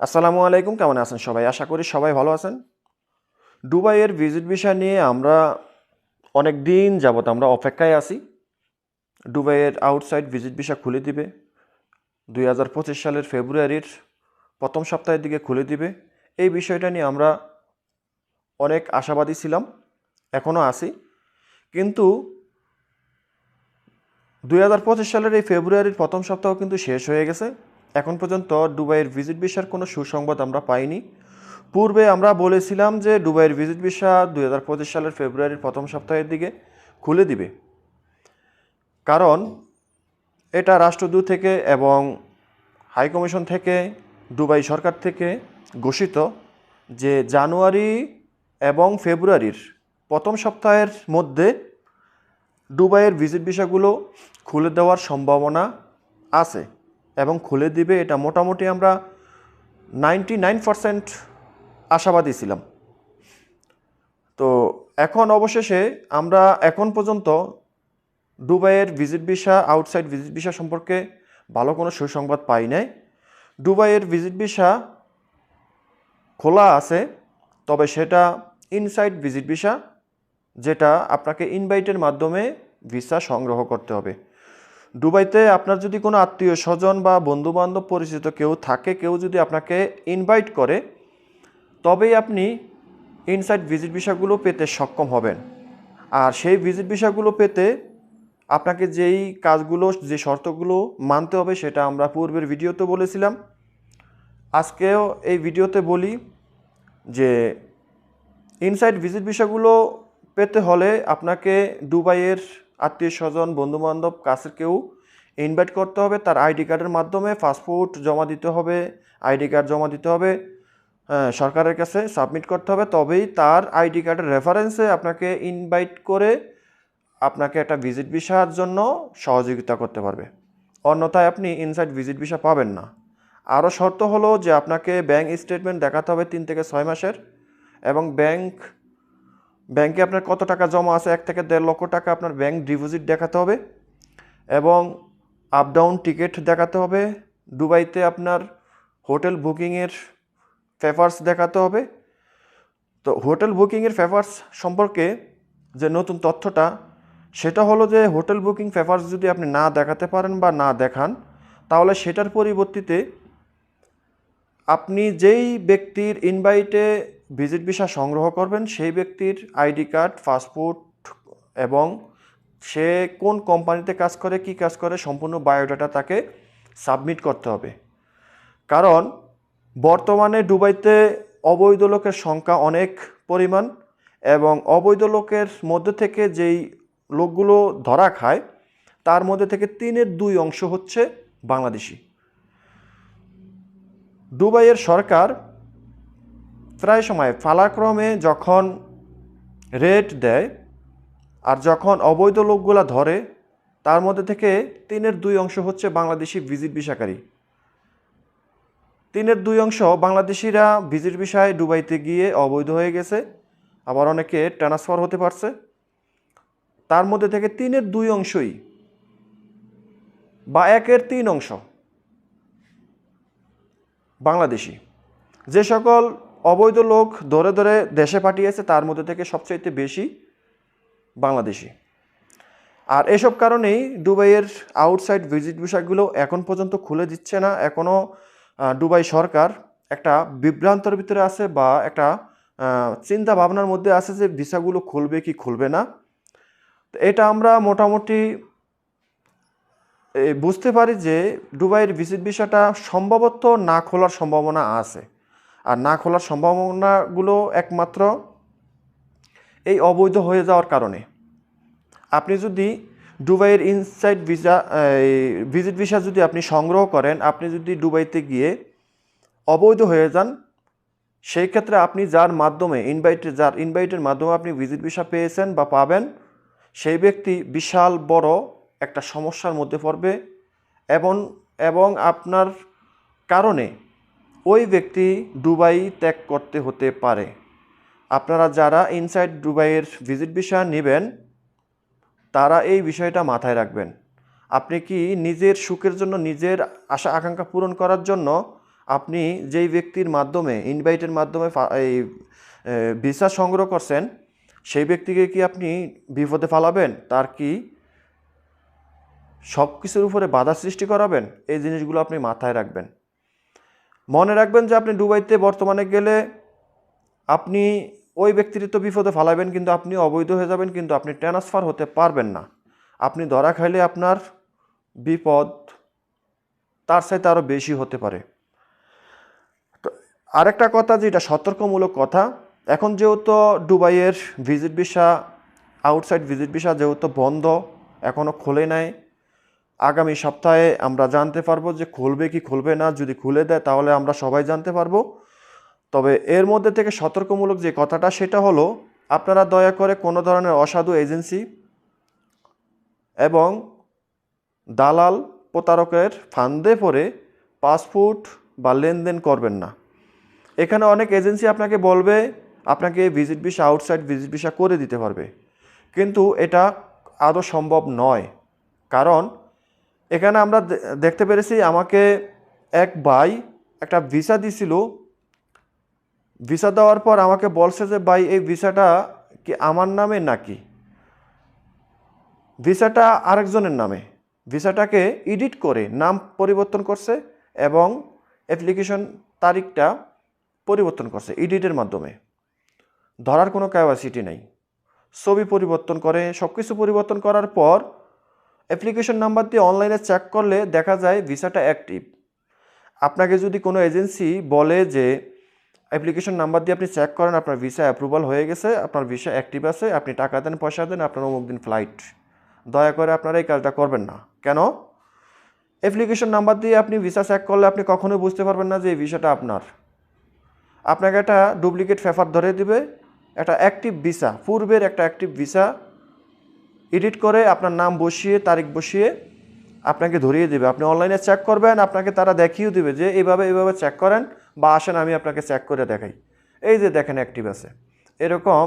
আসসালামু আলাইকুম, কেমন আছেন সবাই? আশা করি সবাই ভালো আছেন। দুবাইয়ের ভিজিট ভিসা নিয়ে আমরা অনেক দিন যাবত আমরা অপেক্ষায় আছি। দুবাইয়ের আউটসাইড ভিজিট ভিসা খুলে দিবে। দুই হাজার পঁচিশ সালের ফেব্রুয়ারির প্রথম সপ্তাহের দিকে খুলে দিবে। এই বিষয়টা নিয়ে আমরা অনেক আশাবাদী ছিলাম এখনও আছি। কিন্তু দুই হাজার পঁচিশ সালের এই ফেব্রুয়ারির প্রথম সপ্তাহ কিন্তু শেষ হয়ে গেছে। এখন পর্যন্ত দুবাইয়ের ভিজিট ভিসার কোনো সুসংবাদ আমরা পাইনি। পূর্বে আমরা বলেছিলাম যে দুবাইয়ের ভিজিট ভিসা দুই হাজার পঁচিশ সালের ফেব্রুয়ারির প্রথম সপ্তাহের দিকে খুলে দিবে। কারণ এটা রাষ্ট্রদূত থেকে এবং হাই কমিশন থেকে, দুবাই সরকার থেকে ঘোষিত যে জানুয়ারি এবং ফেব্রুয়ারির প্রথম সপ্তাহের মধ্যে দুবাইয়ের ভিজিট ভিসাগুলো খুলে দেওয়ার সম্ভাবনা আছে। এবং খুলে দিবে, এটা মোটামুটি আমরা নাইনটি নাইন পারসেন্ট আশাবাদী ছিলাম। তো এখন অবশেষে আমরা এখন পর্যন্ত দুবাইয়ের visit visa outside visit visa সম্পর্কে ভালো কোনো সুসংবাদ পাই নাই। দুবাইয়ের ভিজিট ভিসা খোলা আছে, তবে সেটা ইনসাইড ভিজিট ভিসা যেটা আপনাকে ইনভাইটের মাধ্যমে ভিসা সংগ্রহ করতে হবে। দুবাইতে আপনার যদি কোনো আত্মীয় স্বজন বা বন্ধুবান্ধব পরিচিত কেউ থাকে, কেউ যদি আপনাকে ইনভাইট করে, তবেই আপনি ইনসাইড ভিজিট ভিসাগুলো পেতে সক্ষম হবেন। আর সেই ভিজিট ভিসাগুলো পেতে আপনাকে যেই কাজগুলো, যে শর্তগুলো মানতে হবে সেটা আমরা পূর্বের ভিডিওতে বলেছিলাম। আজকেও এই ভিডিওতে বলি যে ইনসাইড ভিজিট ভিসাগুলো পেতে হলে আপনাকে দুবাইয়ের আত্মীয় স্বজন বন্ধুবান্ধব কাছের কেউ ইনভাইট করতে হবে তার আইডি কার্ডের মাধ্যমে পাসপোর্ট জমা দিতে হবে আইডি কার্ড জমা দিতে হবে হ্যাঁ, সরকারের কাছে সাবমিট করতে হবে তবেই তার আইডি কার্ডের রেফারেন্সে আপনাকে ইনভাইট করে আপনাকে একটা ভিজিট ভিসার জন্য সহযোগিতা করতে পারবে। অন্যথায় আপনি ইনসাইড ভিজিট ভিসা পাবেন না। আরও শর্ত হলো যে আপনাকে ব্যাংক স্টেটমেন্ট দেখাতে হবে তিন থেকে ছয় মাসের এবং ব্যাংক ব্যাংকে আপনার কত টাকা জমা আছে? এক থেকে দেড় লক্ষ টাকা আপনার ব্যাংক ডিপোজিট দেখাতে হবে এবং আপ ডাউন টিকিট দেখাতে হবে। দুবাইতে আপনার হোটেল বুকিংয়ের পেপার্স দেখাতে হবে। তো হোটেল বুকিংয়ের পেপার্স সম্পর্কে যে নতুন তথ্যটা, সেটা হলো যে হোটেল বুকিং পেপার্স যদি আপনি না দেখাতে পারেন বা না দেখান, তাহলে সেটার পরিবর্তিতে আপনি যেই ব্যক্তির ইনভাইটে ভিজিট ভিসা সংগ্রহ করবেন, সেই ব্যক্তির আইডি কার্ড, পাসপোর্ট এবং সে কোন কোম্পানিতে কাজ করে, কি কাজ করে, সম্পূর্ণ বায়োডাটা তাকে সাবমিট করতে হবে। কারণ বর্তমানে দুবাইতে অবৈধ লোকের সংখ্যা অনেক পরিমাণ এবং অবৈধ লোকের মধ্যে থেকে যেই লোকগুলো ধরা খায়, তার মধ্যে থেকে তিনের দুই অংশ হচ্ছে বাংলাদেশি। দুবাইয়ের সরকার প্রায় সময় ফালাক্রমে যখন রেট দেয় আর যখন অবৈধ লোকগুলা ধরে, তার মধ্যে থেকে তিনের দুই অংশ হচ্ছে বাংলাদেশি ভিজিট ভিসাকারী। তিনের দুই অংশ বাংলাদেশিরা ভিজিট ভিসায় ডুবাইতে গিয়ে অবৈধ হয়ে গেছে, আবার অনেকে ট্রান্সফার হতে পারছে। তার মধ্যে থেকে তিনের দুই অংশই বা একের তিন অংশ বাংলাদেশি। যে সকল অবৈধ লোক ধরে ধরে দেশে পাঠিয়েছে, তার মধ্যে থেকে সবচাইতে বেশি বাংলাদেশি। আর এসব কারণেই দুবাইয়ের আউটসাইড ভিজিট ভিসাগুলো এখন পর্যন্ত খুলে দিচ্ছে না। এখনও দুবাই সরকার একটা বিভ্রান্তর ভিতরে আছে বা একটা চিন্তা ভাবনার মধ্যে আছে যে ভিসাগুলো খুলবে কি খুলবে না। এটা আমরা মোটামুটি বুঝতে পারি যে দুবাইয়ের ভিজিট ভিসাটা সম্ভবত না খোলার সম্ভাবনা আছে। আর না খোলার সম্ভাবনাগুলো একমাত্র এই অবৈধ হয়ে যাওয়ার কারণে। আপনি যদি দুবাইয়ের ইনসাইড ভিসা ভিজিট ভিসা যদি আপনি সংগ্রহ করেন, আপনি যদি দুবাইতে গিয়ে অবৈধ হয়ে যান, সেই ক্ষেত্রে আপনি যার মাধ্যমে ইনভাইটে যার ইনভাইটের মাধ্যমে আপনি ভিজিট ভিসা পেয়েছেন বা পাবেন, সেই ব্যক্তি বিশাল, বড় একটা সমস্যার মধ্যে পড়বে এবং এবং আপনার কারণে ওই ব্যক্তি দুবাই ত্যাগ করতে হতে পারে। আপনারা যারা ইনসাইড দুবাইয়ের ভিজিট ভিসা নেবেন, তারা এই বিষয়টা মাথায় রাখবেন। আপনি কি নিজের সুখের জন্য, নিজের আশা, আকাঙ্ক্ষা পূরণ করার জন্য আপনি যেই ব্যক্তির মাধ্যমে ইনভাইটের মাধ্যমে এই ভিসা সংগ্রহ করছেন, সেই ব্যক্তিকে কি আপনি বিপদে ফালাবেন? তার কি সব কিছুর উপরে বাধা সৃষ্টি করাবেন? এই জিনিসগুলো আপনি মাথায় রাখবেন। মনে রাখবেন যে আপনি দুবাইতে বর্তমানে গেলে আপনি ওই ব্যক্তির তো বিপদে ফালাবেন, কিন্তু আপনি অবৈধ হয়ে যাবেন, কিন্তু আপনি ট্রান্সফার হতে পারবেন না। আপনি ধরা খাইলে আপনার বিপদ তার সাথে আরও বেশি হতে পারে। তো আরেকটা কথা যেটা সতর্কমূলক কথা, এখন যেহেতু দুবাইয়ের visit visa outside visit visa যেহেতু বন্ধ এখনও খোলে নাই আগামী সপ্তাহে আমরা জানতে পারব যে খুলবে কি খুলবে না। যদি খুলে দেয়, তাহলে আমরা সবাই জানতে পারব। তবে এর মধ্যে থেকে সতর্কমূলক যে কথাটা, সেটা হলো, আপনারা দয়া করে কোনো ধরনের অসাধু এজেন্সি এবং দালাল প্রতারকের ফান্দে পড়ে পাসপোর্ট বা লেনদেন করবেন না। এখানে অনেক এজেন্সি আপনাকে বলবে, আপনাকে visit visa, outside visit visa করে দিতে পারবে। কিন্তু এটা আদৌ সম্ভব নয়। কারণ এখানে আমরা দেখতে পেরেছি আমাকে এক ভাই একটা ভিসা দিছিল। ভিসা দেওয়ার পর আমাকে বলছে যে, ভাই, এই ভিসাটা কি আমার নামে নাকি? ভিসাটা আরেকজনের নামে। ভিসাটাকে এডিট করে নাম পরিবর্তন করছে এবং অ্যাপ্লিকেশন তারিখটা পরিবর্তন করছে এডিটের মাধ্যমে। ধরার কোনো ক্যাপাসিটি নেই। ছবি পরিবর্তন করে সব কিছু পরিবর্তন করার পর অ্যাপ্লিকেশন নাম্বার দিয়ে অনলাইনে চেক করলে দেখা যায় ভিসাটা অ্যাক্টিভ। আপনাকে যদি কোনো এজেন্সি বলে যে, অ্যাপ্লিকেশন নাম্বার দিয়ে আপনি চেক করেন, আপনার ভিসা অ্যাপ্রুভাল হয়ে গেছে, আপনার ভিসা অ্যাক্টিভ আছে, আপনি টাকা দেন, পয়সা দেন, আপনার অমুক দিন ফ্লাইট। দয়া করে আপনারা এই কাজটা করবেন না। কেন? অ্যাপ্লিকেশন নাম্বার দিয়ে আপনি ভিসা চেক করলে আপনি কখনোই বুঝতে পারবেন না যে এই ভিসাটা আপনার। আপনাকে একটা ডুপ্লিকেট পেপার ধরে দিবে, একটা অ্যাক্টিভ ভিসা, পূর্বের একটা অ্যাক্টিভ ভিসা এডিট করে আপনার নাম বসিয়ে, তারিখ বসিয়ে আপনাকে ধরিয়ে দেবে। আপনি অনলাইনে চেক করবেন, আপনাকে তারা দেখিয়েও দেবে যে এইভাবে এইভাবে চেক করেন বা আসেন আমি আপনাকে চেক করে দেখাই। এই যে দেখেন অ্যাক্টিভ আছে। এরকম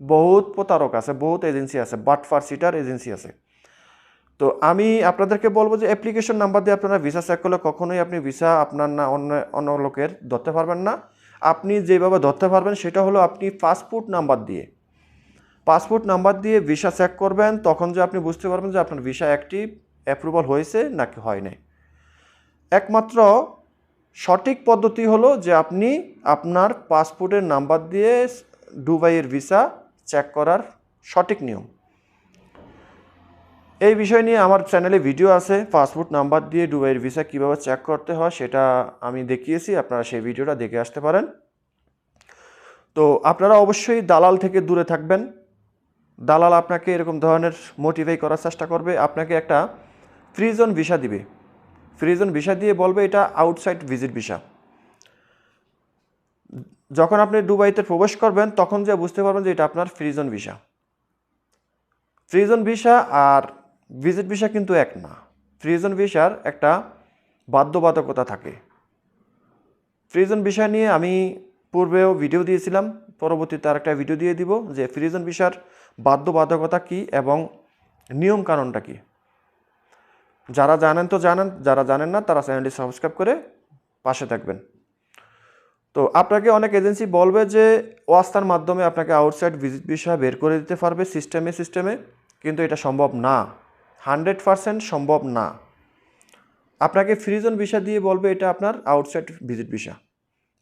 বহুত প্রতারক আছে, বহুত এজেন্সি আছে বাটফার সিটার এজেন্সি আছে। তো আমি আপনাদেরকে বলব যে অ্যাপ্লিকেশন নাম্বার দিয়ে আপনারা ভিসা চেক করলে কখনোই আপনি ভিসা আপনার না অন্য অন্য লোকের ধরতে পারবেন না। আপনি যেভাবে ধরতে পারবেন সেটা হলো আপনি পাসপোর্ট নাম্বার দিয়ে। পাসপোর্ট নাম্বার দিয়ে ভিসা চেক করবেন, তখন যে আপনি বুঝতে পারবেন যে আপনার ভিসা অ্যাক্টিভ অ্যাপ্রুভাল হয়েছে নাকি হয় নাই। একমাত্র সঠিক পদ্ধতি হলো যে আপনি আপনার পাসপোর্টের নাম্বার দিয়ে দুবাইয়ের ভিসা চেক করার সঠিক নিয়ম। এই বিষয় নিয়ে আমার চ্যানেলে ভিডিও আছে, পাসপোর্ট নাম্বার দিয়ে দুবাইয়ের ভিসা কীভাবে চেক করতে হয় সেটা আমি দেখিয়েছি, আপনারা সেই ভিডিওটা দেখে আসতে পারেন। তো আপনারা অবশ্যই দালাল থেকে দূরে থাকবেন দালাল আপনাকে এরকম ধরনের মোটিভাই করার চেষ্টা করবে, আপনাকে একটা ফ্রিজন ভিসা দিবে। ফ্রিজন ভিসা দিয়ে বলবে এটা আউটসাইড ভিজিট ভিসা যখন আপনি দুবাইতে প্রবেশ করবেন, তখন যে বুঝতে পারবেন যে এটা আপনার free zone visa free zone visa আর ভিজিট ভিসা কিন্তু এক না। ফ্রিজন ভিসার একটা বাধ্যবাধকতা থাকে। ফ্রিজন ভিসা নিয়ে আমি পূর্বেও ভিডিও দিয়েছিলাম। পরবর্তীতে আরেকটা ভিডিও দিয়ে দিব যে ফ্রিজন ভিসার বাধ্যবাধকতা কী এবং নিয়ম কানুনটা কী। যারা জানেন তো জানেন, যারা জানেন না তারা চ্যানেলটি সাবস্ক্রাইব করে পাশে থাকবেন। তো আপনাকে অনেক এজেন্সি বলবে যে ওয়াস্তার মাধ্যমে আপনাকে আউটসাইড ভিজিট ভিসা বের করে দিতে পারবে সিস্টেমে সিস্টেমে কিন্তু এটা সম্ভব না। হান্ড্রেড পারসেন্ট সম্ভব না। আপনাকে ফ্রিজন ভিসা দিয়ে বলবে এটা আপনার আউটসাইড ভিজিট ভিসা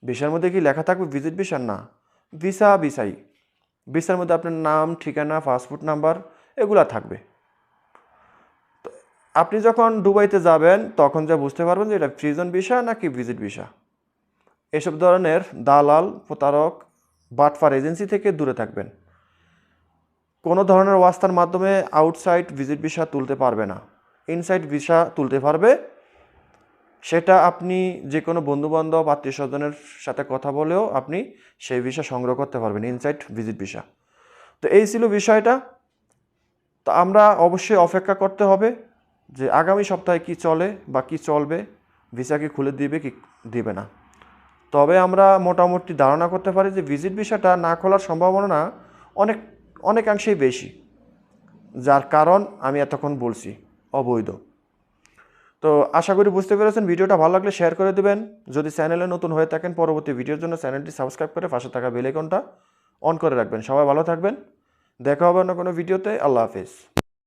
ভিসার মধ্যে কি লেখা থাকবে ভিজিট ভিসার না। ভিসা ভিসাই। ভিসার মধ্যে আপনার নাম, ঠিকানা, পাসপোর্ট নাম্বার এগুলা থাকবে। তো আপনি যখন দুবাইতে যাবেন, তখন যা বুঝতে পারবেন যে এটা ফ্রিজন ভিসা নাকি ভিজিট ভিসা। এসব ধরনের দালাল, প্রতারক, বাটফার এজেন্সি থেকে দূরে থাকবেন। কোনো ধরনের ওয়াস্তার মাধ্যমে আউটসাইড ভিজিট ভিসা তুলতে পারবে না। ইনসাইড ভিসা তুলতে পারবে সেটা আপনি যে কোনো বন্ধুবান্ধব আত্মীয় স্বজনের সাথে কথা বলেও আপনি সেই ভিসা সংগ্রহ করতে পারবেন ইনসাইড ভিজিট ভিসা। তো এই ছিল বিষয়টা। তো আমরা অবশ্যই অপেক্ষা করতে হবে যে আগামী সপ্তাহে কি চলে বা কি চলবে, ভিসা কি খুলে দিবে কি দিবে না। তবে আমরা মোটামুটি ধারণা করতে পারি যে ভিজিট ভিসাটা না খোলার সম্ভাবনা অনেক, অনেকাংশেই বেশি, যার কারণ আমি এতক্ষণ বলছি, অবৈধ। তো আশা করি বুঝতে পেরেছেন। ভিডিওটা ভালো লাগলে শেয়ার করে দেবেন। যদি চ্যানেলে নতুন হয়ে থাকেন, পরবর্তী ভিডিওর জন্য চ্যানেলটি সাবস্ক্রাইব করে পাশে থাকা বেলেকনটা অন করে রাখবেন। সবাই ভালো থাকবেন। দেখা হবে অন্য কোনো ভিডিওতে আল্লাহ হাফিজ।